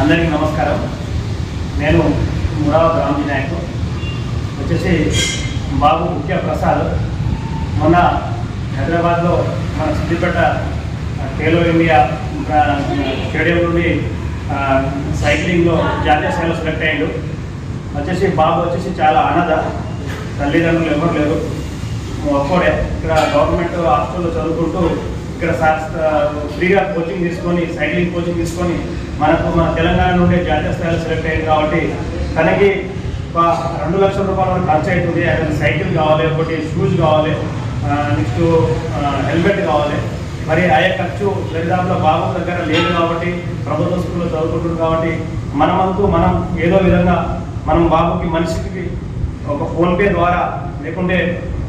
అందరికీ నమస్కారం. నేను మురావత్ రామ్జీ నాయక్. వచ్చేసి బాబు ముఖ్య ప్రసాద్ మొన్న హైదరాబాద్లో మన సిద్దిపేట ఖేలో ఇండియా స్టేడియం నుండి సైక్లింగ్లో జాతీయ స్థాయిలో సెలెక్ట్ అయ్యాడు. వచ్చేసి బాబు వచ్చేసి చాలా అనాథ. తల్లిదండ్రులు ఎవరు లేరు. ఒక్కడే. ఇక్కడ గవర్నమెంట్ హాస్టల్లో చదువుకుంటూ ఇక్కడ ఫ్రీగా కోచింగ్ తీసుకొని సైక్లింగ్ కోచింగ్ తీసుకొని మనకు మన తెలంగాణ నుండి జాతీయ స్థాయిలో సెలెక్ట్ అయ్యింది కాబట్టి తనకి ఒక రెండు లక్షల రూపాయల వరకు ఖర్చు అవుతుంది. అతనికి సైకిల్ కావాలి ఒకటి షూస్ కావాలి నెక్స్ట్ హెల్మెట్ కావాలి. మరి అయ్యే ఖర్చు దరిదాపులో బాబు దగ్గర లేదు కాబట్టి ప్రభుత్వ స్కూల్లో చదువుకుంటుంది కాబట్టి మనమంతూ మనం ఏదో విధంగా మనం బాబుకి మనిషికి ఒక ఫోన్పే ద్వారా లేకుంటే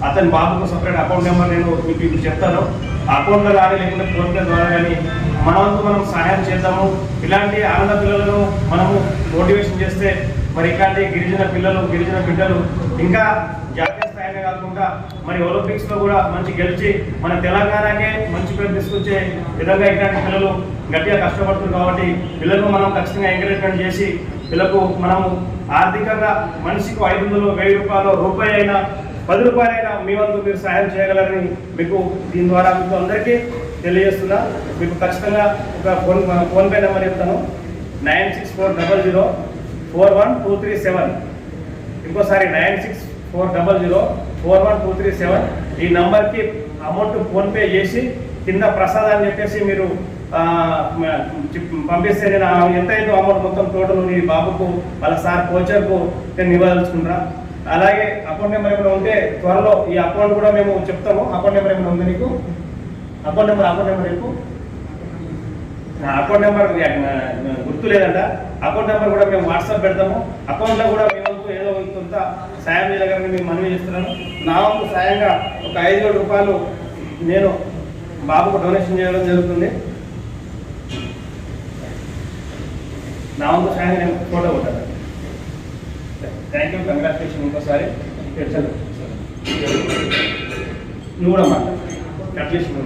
అతని బాబుకు సపరేట్ అకౌంట్ నెంబర్ నేను మీకు ఇప్పుడు చెప్తాను. అకౌంట్లో కానీ లేకుంటే ఫోన్పే ద్వారా కానీ మన వంతు మనం సహాయం చేద్దాము. ఇలాంటి ఆనంద పిల్లలను మనము మోటివేషన్ చేస్తే మరి ఇలాంటి గిరిజన పిల్లలు గిరిజన బిడ్డలు ఇంకా జాతీయ స్థాయినే కాకుండా మరి ఒలింపిక్స్లో కూడా మంచి గెలిచి మన తెలంగాణకే మంచి పేరు తీసుకొచ్చే విధంగా ఇట్లాంటి పిల్లలు గట్టిగా కష్టపడుతున్నారు కాబట్టి పిల్లలకు మనం ఖచ్చితంగా ఎంకరేజ్మెంట్ చేసి పిల్లకు మనము ఆర్థికంగా మనిషికి ఐదు వందలు వెయ్యి రూపాయలు రూపాయి అయినా పది రూపాయలైనా మీ వంతు మీరు సహాయం చేయగలరని మీకు దీని ద్వారా మీకు అందరికీ తెలియజేస్తున్నా. మీకు ఖచ్చితంగా ఒక ఫోన్ ఫోన్పే నెంబర్ చెప్తాను. Nine six four double zero four one two three seven. ఇంకోసారి nine six four double zero four one two three seven. ఈ నంబర్కి అమౌంట్ ఫోన్పే చేసి కింద ప్రసాద్ అని చెప్పేసి మీరు పంపిస్తే నేను ఎంత అయిందో అమౌంట్ మొత్తం టోటల్ నీ బాబుకు వాళ్ళ సార్ కోచర్కు నేను ఇవ్వదలుచుకుంటా అలాగే అకౌంట్ నెంబర్ ఏమైనా ఉంటే త్వరలో ఈ అకౌంట్ కూడా మేము చెప్తాము. అకౌంట్ నెంబర్ ఏమైనా ఉంది నీకు? అకౌంట్ నెంబర్ అకౌంట్ నెంబర్ ఎక్కువ నా అకౌంట్ నెంబర్ గుర్తు లేదంట. అకౌంట్ నెంబర్ కూడా మేము వాట్సాప్ పెడతాము. అకౌంట్లో కూడా మీ వంతు ఏదో కొంత సాయం చేయగలని మేము మనవి చేస్తున్నాను నా వంతు సాయంగా ఒక ఐదు వేల రూపాయలు నేను బాబుకు డొనేషన్ చేయడం జరుగుతుంది. నా వంతు సాయంగా నేను ఫోటో కొట్టాను థ్యాంక్ యూ కంగ్రాచులేషన్ ఇంకోసారి. నువ్వు కూడా మాట కట్లేషన్